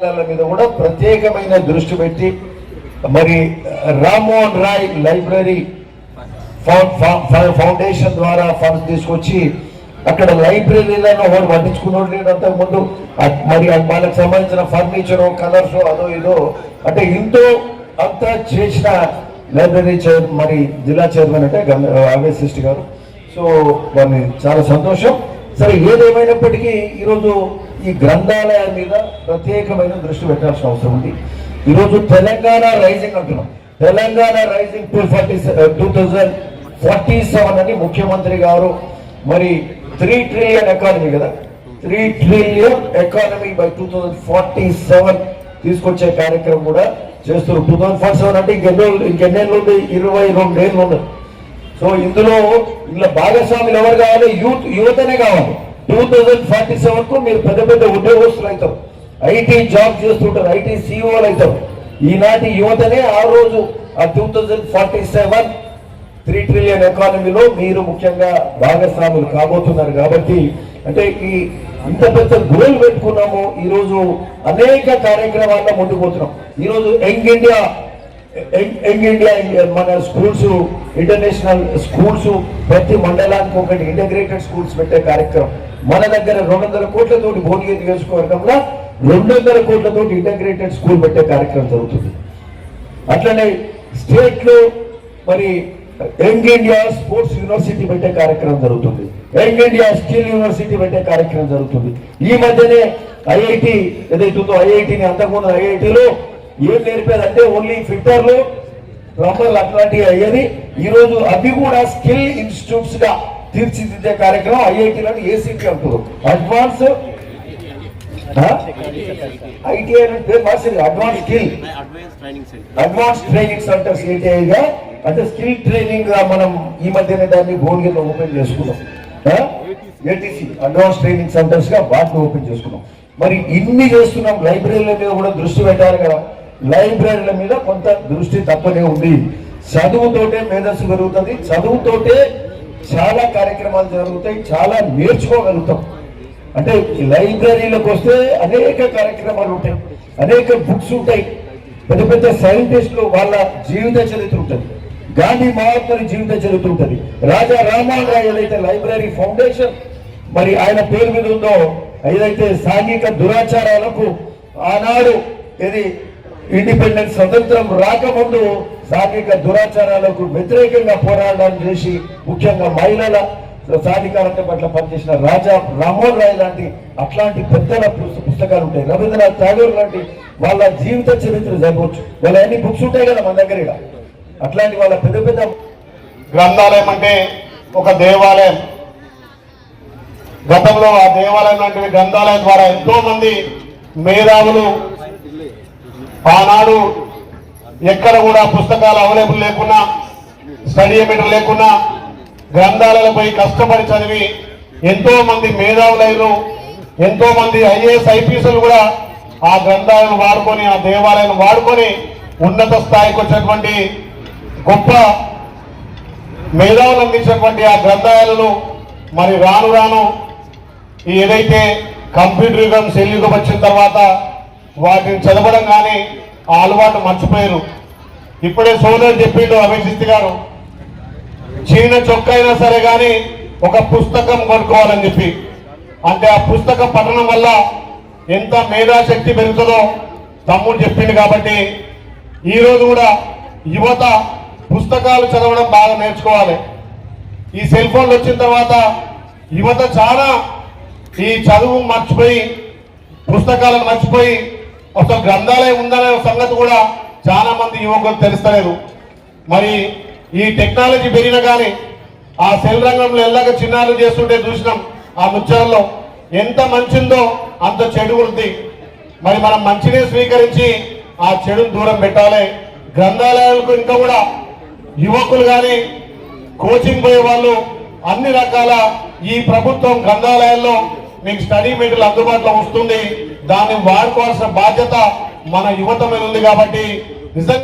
మీద కూడా ప్రత్యేకమైన దృష్టి పెట్టి మరి రామ్మోహన్ రాయ్ లైబ్రరీ ఫౌండేషన్ ద్వారా ఫండ్స్ తీసుకొచ్చి అక్కడ లైబ్రరీలను ఒకటి పట్టించుకున్నాడు నేను అంతకు ముందు. మరి వాళ్ళకి సంబంధించిన ఫర్నిచర్ కలర్స్ అదో ఇదో. అంటే ఇంతో అంతా చేసిన లైబ్రరీ చైర్ మరి జిల్లా చైర్మన్ అంటే ఆవేశ సృష్టి గారు. సో వారిని చాలా సంతోషం. సరే ఏదేమైనప్పటికీ ఈరోజు ఈ గ్రంథాలయాల మీద ప్రత్యేకమైన దృష్టి పెట్టాల్సిన అవసరం ఉంది. ఈరోజు తెలంగాణ రైజింగ్ అంటున్నాం. Telangana rising two forty two thousand forty seven అని ముఖ్యమంత్రి గారు మరి త్రీ ట్రిలియన్ ఎకానమీ కదా? Three trillion economy by two thousand forty seven తీసుకొచ్చే కార్యక్రమం కూడా చేస్తున్నారు. టూ థౌజండ్ ఫార్టీ సెవెన్ అంటే ఇంకెన్నో ఇంకెన్నేళ్ళు ఉంది? ఇరవై రెండేళ్ళు ఉంది సో ఇందులో ఇందులో భాగస్వాములు ఎవరు కావాలి? యూత్ యువతనే కావాలి. టూ థౌజండ్ ఫార్టీ సెవెన్కు మీరు పెద్ద పెద్ద ఉద్యోగస్తులు అవుతాం. ఐటీ జాబ్ చేస్తుంటారు ఐటీ సీఈఓలు అవుతాం. ఈనాటి యువతనే ఆ రోజు ఆ two thousand forty seven three trillion ఎకానమీలో మీరు ముఖ్యంగా భాగస్వాములు కాబోతున్నారు కాబట్టి అంటే ఈ ఇంత పెద్ద గోల్ పెట్టుకున్నాము ఈరోజు అనేక కార్యక్రమాల్లో ముందుకు పోతున్నాం. ఈరోజు యంగ్ ఇండియా యంగ్- ఇండియా మన స్కూల్స్ ఇంటర్నేషనల్ స్కూల్స్ ప్రతి మండలానికి ఒకటి ఇంటగ్రేటెడ్ స్కూల్స్ పెట్టే కార్యక్రమం. మన దగ్గర రెండు వందల కోట్లతోటి భువనగిరి నియోజకవర్గంలో రెండు వందల కోట్లతోటి ఇంటగ్రేటెడ్ స్కూల్ పెట్టే కార్యక్రమం జరుగుతుంది. అట్లనే స్టేట్లో మరి యంగ్ ఇండియా స్పోర్ట్స్ యూనివర్సిటీ పెట్టే కార్యక్రమం జరుగుతుంది. యంగ్ ఇండియా స్కిల్ యూనివర్సిటీ పెట్టే కార్యక్రమం జరుగుతుంది. ఈ మధ్యనే ఐఐటి ఏదైతుందో ఐఐటిని అంతకుముందు ఐఐటిలో ఏం నేర్పేదంటే ఓన్లీ ఫిట్టర్లు ప్లంబర్లు అట్లాంటివి అయ్యేది. ఈరోజు అవి కూడా స్కిల్ ఇన్స్టిట్యూట్స్గా తీర్చిదిద్దే కార్యక్రమం ఐఐటీలో ఏసీటీ అంటారు అడ్వాన్స్ ఐటీఐ అంటే మార్చింది. Advance skill advance training centre అడ్వాన్స్గా. సెంటర్స్ అంటే స్కిల్ ట్రైనింగ్గా మనం ఈ మధ్యనే దాన్ని భువనగిరిలో ఓపెన్ చేసుకున్నాం. ఏటీసీ అడ్వాన్స్ ట్రైనింగ్ సెంటర్స్గా వాటిని ఓపెన్ చేసుకున్నాం. మరి ఇన్ని చేస్తున్నాం లైబ్రరీల మీద కూడా దృష్టి పెట్టాలి కదా. లైబ్రరీల మీద కొంత దృష్టి తప్పనే ఉంది. చదువుతోటే మేధస్సు పెరుగుతుంది. చదువుతోటే చాలా కార్యక్రమాలు జరుగుతాయి. చాలా నేర్చుకోగలుగుతాం. అంటే లైబ్రరీలకు వస్తే అనేక కార్యక్రమాలు ఉంటాయి. అనేక బుక్స్ ఉంటాయి. పెద్ద పెద్ద సైంటిస్టులు వాళ్ళ జీవిత చరిత్ర ఉంటుంది. గాంధీ మహాత్ముని జీవిత చరిత్ర ఉంటుంది. రాజా రామారావు రాయ్ ఏదైతే లైబ్రరీ ఫౌండేషన్ మరి ఆయన పేరు మీద ఉందో ఏదైతే సాంఘిక దురాచారాలకు ఆనాడు ఇది ఇండిపెండెన్స్ స్వతంత్రం రాకముందు సాంఘిక దురాచారాలకు వ్యతిరేకంగా పోరాటాలు చేసి ముఖ్యంగా మహిళల సాధికారత పట్ల పనిచేసిన రాజా రామ్మోహన్ రాయ్ లాంటి అట్లాంటి పెద్దల పుస్తకాలు ఉంటాయి. రవీంద్రనాథ్ ఠాగూర్ లాంటి వాళ్ళ జీవిత చరిత్ర జరగవచ్చు వాళ్ళ అన్ని బుక్స్ ఉంటాయి కదా మన దగ్గర అట్లాంటి వాళ్ళ పెద్ద పెద్ద గ్రంథాలయం అంటే ఒక దేవాలయం. గతంలో ఆ దేవాలయం లాంటి గ్రంథాలయం ద్వారా ఎంతో మంది మేధావులు ఆనాడు ఎక్కడ కూడా పుస్తకాలు అవైలబుల్ లేకున్నా స్టడీ మీటర్ లేకున్నా గ్రంథాలపై కష్టపడి చదివి ఎంతో మంది మేధావులైన ఎంతో మంది ఐఏఎస్ ఐపీఎస్లు కూడా ఆ గ్రంథాలను వాడుకొని ఆ దేవాలయాలను వాడుకొని ఉన్నత స్థాయికి వచ్చినటువంటి గొప్ప మేధావులు అందించినటువంటి ఆ గ్రంథాలయాలను మరి రాను రాను ఈ ఏదైతే కంప్యూటర్ యుగం సెల్ యుగం వచ్చిన తర్వాత వాటిని చదవడం కానీ ఆ అలవాటు మర్చిపోయారు. ఇప్పుడే సోదరు చెప్పిండు అభిజిత్ గారు చీన చొక్క అయినా సరే కానీ ఒక పుస్తకం కొనుక్కోవాలని చెప్పి. అంటే ఆ పుస్తకం పఠనం వల్ల ఎంత మేధాశక్తి పెరుగుతుందో తమ్ముడు చెప్పిండు కాబట్టి ఈరోజు కూడా యువత పుస్తకాలు చదవడం బాగా నేర్చుకోవాలి. ఈ సెల్ ఫోన్లు వచ్చిన తర్వాత యువత చాలా ఈ చదువు మర్చిపోయి పుస్తకాలను మర్చిపోయి ఒక గ్రంథాలయం ఉందనే సంగతి కూడా చాలా మంది యువకులు తెలుస్తలేదు. మరి ఈ టెక్నాలజీ పెరిగిన కానీ ఆ సెల్ రంగంలో ఎలాగ చిన్నారులు చేస్తుంటే చూసినాం ఆ ముచ్చల్లో ఎంత మంచిందో అంత చెడు ఉంది. మరి మనం మంచినే స్వీకరించి ఆ చెడును దూరం పెట్టాలి. గ్రంథాలయాలకు ఇంకా కూడా యువకులు కానీ కోచింగ్ పోయే వాళ్ళు అన్ని రకాల ఈ ప్రభుత్వం గ్రంథాలయాల్లో మీకు స్టడీ మెటీరియల్ అందుబాటులో వస్తుంది. దాన్ని వాడుకోవాల్సిన బాధ్యత మన యువత మీద ఉంది కాబట్టి నిజంగా